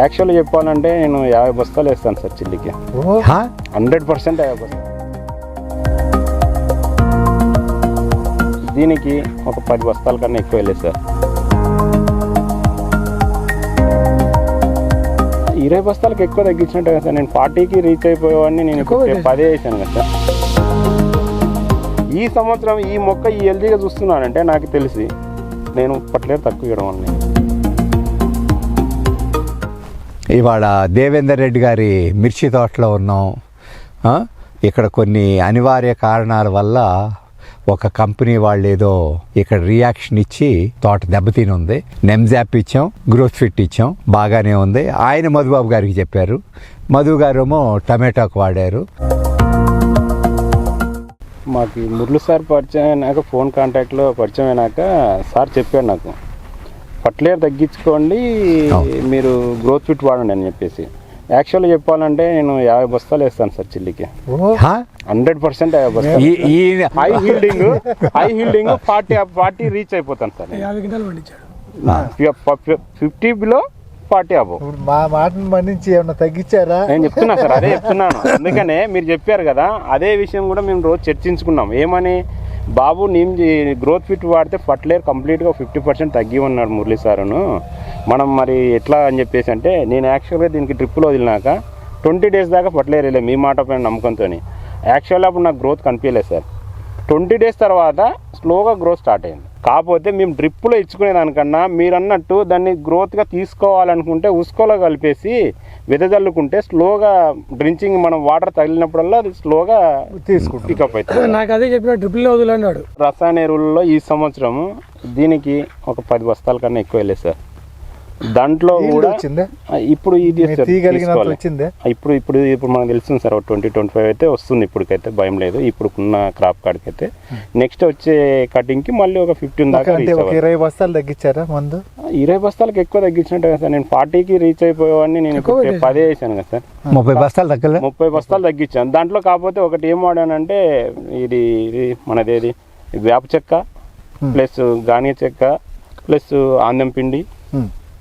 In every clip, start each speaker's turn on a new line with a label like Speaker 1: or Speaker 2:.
Speaker 1: యాక్చువల్గా చెప్పాలంటే నేను యాభై బస్తాలు వేస్తాను సార్ చిల్లికి.
Speaker 2: హా?
Speaker 1: హండ్రెడ్ పర్సెంట్ యాభై బస్తాలు. దీనికి ఒక పది బస్తాల కన్నా ఎక్కువ వెళ్ళేది సార్. ఇరవై బస్తాలకు ఎక్కువ తగ్గించినట్టు కదా సార్. నేను ఫార్టీకి రీచ్ అయిపోయేవాడిని నేను. పదే వేసాను కదా సార్. ఈ సంవత్సరం ఈ మొక్క ఈ హెల్దీగా చూస్తున్నానంటే నాకు తెలిసి నేను పట్లేదు తక్కువ ఇవ్వడం వల్ల.
Speaker 2: ఇవాళ దేవేందర్ రెడ్డి గారి మిర్చి తోటలో ఉన్నాం. ఇక్కడ కొన్ని అనివార్య కారణాల వల్ల ఒక కంపెనీ వాళ్ళు ఏదో ఇక్కడ రియాక్షన్ ఇచ్చి తోట దెబ్బతిని ఉంది నెమ్జాప్ ఇచ్చాం గ్రోత్ ఫిట్ ఇచ్చాం బాగానే ఉంది. ఆయన మధుబాబు గారికి చెప్పారు. మధు గారేమో టమాటాకు వాడారు.
Speaker 1: మాకు ఈ మురళి సార్ పరిచయం అయినాక ఫోన్ కాంటాక్ట్లో పరిచయం అయినాక సార్ చెప్పాడు నాకు. ఫర్టిలైజర్ తగ్గించుకోండి. మీరు గ్రోత్ ఫిట్ వాడండి అని చెప్పేసి. యాక్చువల్గా చెప్పాలంటే నేను యాభై బస్తాలు వేస్తాను సార్ చిల్లికి? హండ్రెడ్ పర్సెంట్ యాభై బస్తాలు. High yielding high yielding forty forty reach అయిపోతాను sir fifty below forty above
Speaker 3: ఇప్పుడు మా మాటను మన్నించి ఏమన్నా తగ్గించారా?
Speaker 1: నేను చెప్తున్నా సార్ అదే చెప్తున్నాను. అందుకనే మీరు చెప్పారు కదా అదే విషయం కూడా మేము రోజు చర్చించుకున్నాం. ఏమని? బాబు నేను గ్రోత్ ఫిట్ వాడితే ఫర్టిలైజర్ కంప్లీట్గా ఫిఫ్టీ పర్సెంట్ తగ్గి ఉన్నాడు మురళి సారును. మనం మరి ఎట్లా అని చెప్పేసి అంటే నేను యాక్చువల్గా దీనికి డ్రిప్పులో వదిలినాక ట్వంటీ డేస్ దాకా ఫర్టిలైజర్ వెళ్ళే మీ మాట పైన నమ్మకంతో యాక్చువల్గా అప్పుడు నాకు గ్రోత్ కనిపించలేదు సార్. ట్వంటీ డేస్ తర్వాత స్లోగా గ్రోత్ స్టార్ట్ అయింది. కాకపోతే మేము డ్రిప్పులో ఇచ్చుకునే దానికన్నా మీరు అన్నట్టు దాన్ని గ్రోత్గా తీసుకోవాలనుకుంటే ఉసుకోలో కలిపేసి వెదజల్లుకుంటే స్లోగా డ్రించింగ్ మనం వాటర్ తగిలినప్పుడల్లా అది స్లోగా
Speaker 3: తీసుకుంటాం.
Speaker 1: పికప్ అవుతుంది.
Speaker 4: నాకు అదే చెప్పిన ట్రిపుల్ వదులు అన్నాడు.
Speaker 1: రసాయన ఎరువుల్లో ఈ సంవత్సరం దీనికి ఒక పది బస్తాల కన్నా ఎక్కువ వెళ్ళేది సార్. దాంట్లో కూడా
Speaker 3: వచ్చిందా?
Speaker 1: ఇప్పుడు ఇది.
Speaker 3: వచ్చిందే
Speaker 1: ఇప్పుడు ఇప్పుడు ఇప్పుడు మనకు తెలుస్తుంది సార్ ట్వంటీ ట్వంటీ ఫైవ్ అయితే వస్తుంది ఇప్పటికైతే భయం లేదు. ఇప్పుడున్న క్రాప్ కాడికైతే. నెక్స్ట్ వచ్చే కటింగ్కి మళ్ళీ ఒక ఫిఫ్టీన్ దాకా
Speaker 3: ఇరవై బస్తాలు తగ్గించారా మందు?
Speaker 1: ఇరవై బస్తాలకు ఎక్కువ తగ్గించినట్టు కదా సార్. నేను ఫార్టీకి రీచ్ అయిపోయేవాడిని నేను. పదే వేసాను కదా సార్.
Speaker 2: ముప్పై బస్తాలు తగ్గలే?
Speaker 1: ముప్పై బస్తాలు తగ్గించాను. దాంట్లో కాకపోతే ఒకటి ఏం వాడానంటే ఇది ఇది మనదేది వేప చెక్క ప్లస్ గానియ చెక్క ప్లస్ ఆందం పిండి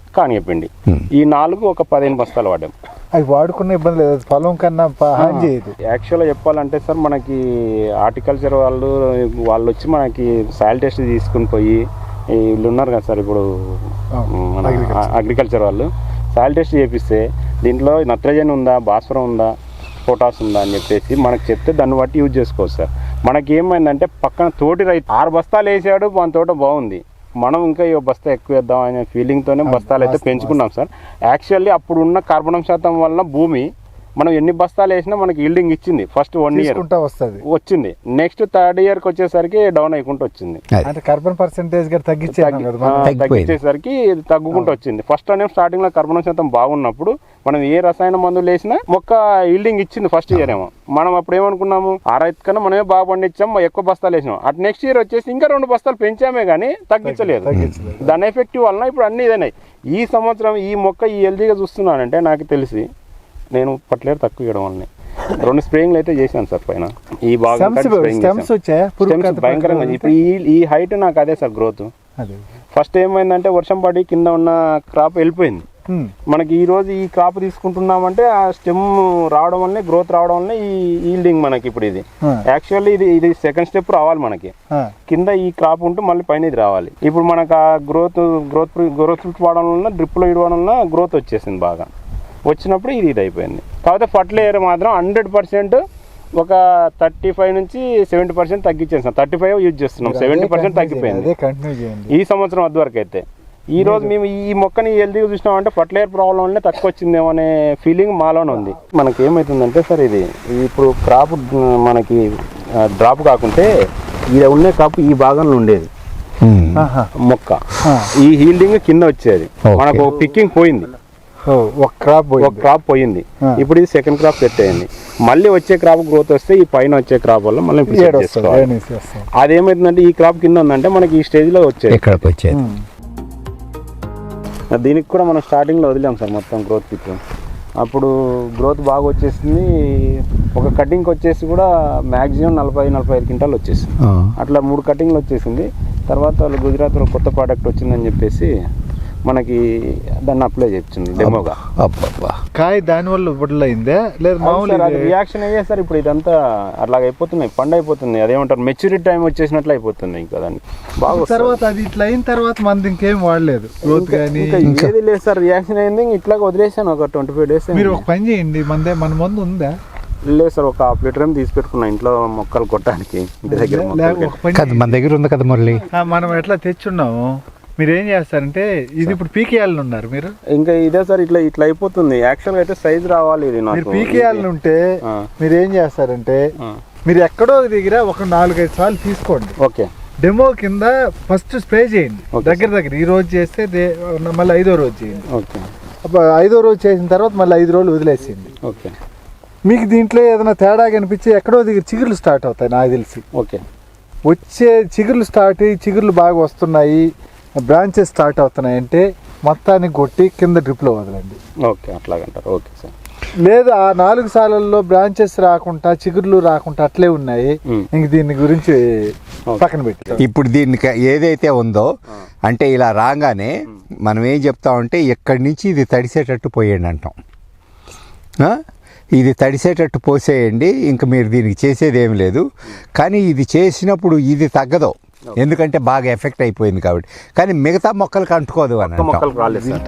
Speaker 3: ఉమ్.
Speaker 1: కానియ పిండి
Speaker 2: Hmm.
Speaker 1: ఈ నాలుగు ఒక పదిహేను బస్తాలు వాడాం.
Speaker 3: అవి వాడుకున్న ఇబ్బంది లేదు. పొలం కన్నా ప- హాని చేయదు.
Speaker 1: యాక్చువల్గా చెప్పాలంటే సార్ మనకి హార్టికల్చర్ వాళ్ళు వాళ్ళు వచ్చి మనకి సాయిల్ టెస్ట్ తీసుకుని పోయి వీళ్ళు ఉన్నారు కదా సార్ ఇప్పుడు. అగ్రికల్చర్ వాళ్ళు. సాయిల్ టెస్ట్ చేపిస్తే దీంట్లో నత్రజని ఉందా భాస్వరం ఉందా పొటాస్ ఉందా అని చెప్పేసి మనకు చెప్తే దాన్ని బట్టి యూజ్ చేసుకోవచ్చు సార్. మనకి ఏమైందంటే పక్కన తోటి రైతు ఆరు బస్తాలు వేసాడు మన తోట బాగుంది. మనం ఇంకా ఈ బస్తా ఎక్కువ వేద్దాం అనే ఫీలింగ్తోనే బస్తాలు అయితే పెంచుకున్నాం సార్. యాక్చువల్లీ అప్పుడు ఉన్న కార్బనం శాతం వలన భూమి మనం ఎన్ని బస్తాలు వేసినా మనకి ఈల్డింగ్ ఇచ్చింది. ఫస్ట్ వన్ ఇయర్
Speaker 3: తీసుకుంటా వస్తుంది.
Speaker 1: వచ్చింది. నెక్స్ట్ థర్డ్ ఇయర్కి వచ్చేసరికి డౌన్ అయికుంటూ వచ్చింది.
Speaker 3: అంటే కార్బన్ పర్సెంటేజ్.
Speaker 1: తగ్గించేసరికి తగ్గుకుంటూ వచ్చింది. ఫస్ట్ అనేది స్టార్టింగ్లో కర్బనం శాతం బాగున్నప్పుడు మనం ఏ రసాయన మందులు వేసినా మొక్క ఈల్డింగ్ ఇచ్చింది ఫస్ట్ ఇయర్ ఏమో. మనం అప్పుడు ఏమనుకున్నాము? ఆ రైతు కన్నా మనమే బాగా పండించాం ఎక్కువ బస్తాలు వేసినాం. అటు నెక్స్ట్ ఇయర్ వచ్చేసి ఇంకా రెండు బస్తాలు పెంచామే కానీ తగ్గించలేదు.
Speaker 3: తగ్గించలేదు.
Speaker 1: దాని ఎఫెక్టివ్ వలన ఇప్పుడు అన్ని ఇదైనాయి. ఈ సంవత్సరం ఈ మొక్క ఈ హెల్దీగా చూస్తున్నానంటే నాకు తెలిసి నేను పట్లేరు తక్కువ ఇవ్వడం వల్లనే. రెండు స్ప్రేయింగ్లు అయితే చేశాను సార్ పైన. ఈ
Speaker 3: కాటు
Speaker 1: భయంకరంగా ఇప్పుడు ఈ ఈ హైట్ నాకు అదే సార్ గ్రోత్ ఫస్ట్ ఏమైందంటే వర్షం పడి కింద ఉన్న క్రాప్ వెళ్ళిపోయింది. మనకి ఈ రోజు ఈ క్రాప్ తీసుకుంటున్నామంటే ఆ స్టెమ్ రావడం వల్లనే గ్రోత్ రావడం వల్లనే ఈ ఈల్డింగ్ మనకి ఇప్పుడు ఇది. యాక్చువల్లీ ఇది ఇది సెకండ్ స్టెప్ రావాలి మనకి. కింద ఈ క్రాప్ ఉంటే మళ్ళీ పైన ఇది రావాలి. ఇప్పుడు మనకు ఆ గ్రోత్ గ్రోత్ గ్రోత్ వాడడం వల్ల డ్రిప్లో ఇవ్వడం వల్ల గ్రోత్ వచ్చేసింది బాగా. వచ్చినప్పుడు ఇది ఇది అయిపోయింది కాకపోతే ఫర్టిలైజర్ మాత్రం హండ్రెడ్ పర్సెంట్ ఒక థర్టీ ఫైవ్ నుంచి సెవెంటీ పర్సెంట్ తగ్గించేస్తాం థర్టీ ఫైవ్ యూజ్ చేస్తున్నాం. సెవెంటీ పర్సెంట్ తగ్గిపోయింది. ఈ సంవత్సరం వద్ద వరకు అయితే ఈ రోజు మేము ఈ మొక్కని హెల్దీగా చూసినామంటే ఫర్టిలైజర్ ప్రాబ్లం వల్లే తక్కువ వచ్చిందేమో అనే ఫీలింగ్ మాలోనే ఉంది. మనకి ఏమవుతుందంటే సార్ ఇది ఇప్పుడు క్రాప్ మనకి డ్రాప్ కాకుంటే ఇది ఉన్న క్రాప్ ఈ భాగంలో ఉండేది. మొక్క. ఈ హీల్డింగ్ కింద వచ్చేది. మనకు పిక్కింగ్ పోయింది.
Speaker 3: ఒక క్రాప్
Speaker 1: ఒక
Speaker 3: పోయింది.
Speaker 1: క్రాప్ పోయింది. ఇప్పుడు ఇది సెకండ్ క్రాప్ సెట్ అయింది. మళ్ళీ వచ్చే క్రాప్ గ్రోత్ వస్తే ఈ పైన వచ్చే క్రాప్ వల్ల మళ్ళీ చేసుకోవాలి. అదేమైతుందంటే ఈ క్రాప్ కింద ఉందంటే మనకి ఈ స్టేజ్లో వచ్చేది.
Speaker 2: ఇక్కడికి వచ్చేది.
Speaker 1: దీనికి కూడా మనం స్టార్టింగ్లో వదిలాం సార్ మొత్తం గ్రోత్ పిక్ అప్పుడు గ్రోత్ బాగా వచ్చేసింది. ఒక కటింగ్కి వచ్చేసి కూడా మ్యాక్సిమం నలభై నలభై ఐదు క్వింటాలు వచ్చేసింది. అట్లా మూడు కటింగ్లు వచ్చేసింది. తర్వాత వాళ్ళు గుజరాత్లో కొత్త ప్రోడక్ట్ వచ్చిందని చెప్పేసి మనకి దాన్ని అప్లై చేస్తుంది డెమోగా
Speaker 2: అబ్బబ్బా
Speaker 3: కాయ దాని వల్ల బుడ్డలైందే లేదా మామూలు
Speaker 1: సార్, అది రియాక్షన్ అయ్యే సార్ ఇప్పుడు ఇదంతా అట్లాగ అయిపోతున్నాయి పండు అయిపోతుంది. అదేమంటారు మెచ్యూరిటీ టైం వచ్చేసినట్లు అయిపోతుంది ఇంకా దానికి బాగా.
Speaker 3: తర్వాత అది ఇట్లా అయిన తర్వాత మనది ఇంకేం వాడలేదు. గ్రోత్ కానీ
Speaker 1: ఏది లేదు సార్ రియాక్షన్ అయింది ఇంక ఇట్లాగ వదిలేసాను ఒక ట్వంటీ ఫైవ్ డేస్
Speaker 3: మీరు ఒక పని చేయండి మనదే మన మందు ఉందా?
Speaker 1: లేదు సార్ ఒక హాఫ్ లీటర్ ఏం తీసి పెట్టుకున్నా ఇంట్లో మొక్కలు కొట్టడానికి ఇంటి దగ్గర
Speaker 2: మన దగ్గర ఉంది కదా మురళి?
Speaker 3: మనం ఎట్లా తెచ్చున్నాము? మీరు ఏం చేస్తారంటే ఇది ఇప్పుడు పీకేయాలని ఉన్నారు మీరు?
Speaker 1: ఇంకా ఇదే సార్ ఇట్లా ఇట్లా అయిపోతుంది. యాక్చువల్గా అయితే సైజ్ రావాలి ఇది
Speaker 3: మీరు
Speaker 1: నాకు
Speaker 3: పీకేయాలని ఉంటే. మీరు ఏం చేస్తారంటే. మీరు ఎక్కడో దగ్గర ఒక నాలుగైదు సార్లు తీసుకోండి.
Speaker 1: ఓకే.
Speaker 3: డెమో కింద ఫస్ట్ స్ప్రే చేయండి. దగ్గర దగ్గర. ఈ రోజు చేస్తే మళ్ళీ ఐదో రోజు చేయండి.
Speaker 1: ఓకే.
Speaker 3: ఐదో రోజు చేసిన తర్వాత మళ్ళీ ఐదు రోజులు వదిలేసేయండి.
Speaker 1: ఓకే.
Speaker 3: మీకు దీంట్లో ఏదైనా తేడా కనిపించి ఎక్కడో దగ్గర చిగుర్లు స్టార్ట్ అవుతాయి నాకు తెలిసి.
Speaker 1: ఓకే.
Speaker 3: వచ్చే చిగుర్లు స్టార్ట్ అయ్యి చిగుర్లు బాగా వస్తున్నాయి. బ్రాంచెస్ స్టార్ట్ అవుతున్నాయి అంటే మొత్తాన్ని కొట్టి కింద డ్రిప్లో వదలండి.
Speaker 1: ఓకే అట్లాగంటారు. Okay sir.
Speaker 3: లేదు ఆ నాలుగు సార్లలో బ్రాంచెస్ రాకుండా చిగుర్లు రాకుండా అట్లే ఉన్నాయి. ఇంక దీని గురించి పక్కన పెట్టి
Speaker 2: ఇప్పుడు దీనికి ఏదైతే ఉందో అంటే ఇలా రాగానే మనం ఏం చెప్తామంటే ఇక్కడి నుంచి ఇది తడిసేటట్టు పోయండి అంటాం. ఆ? ఇది తడిసేటట్టు పోసేయండి ఇంకా మీరు దీనికి చేసేది ఏం లేదు కానీ ఇది చేసినప్పుడు ఇది తగ్గదు. ఎందుకంటే బాగా ఎఫెక్ట్ అయిపోయింది కాబట్టి. కానీ మిగతా మొక్కలకు అంటుకోదు అని
Speaker 1: మొక్కలు రాలేదు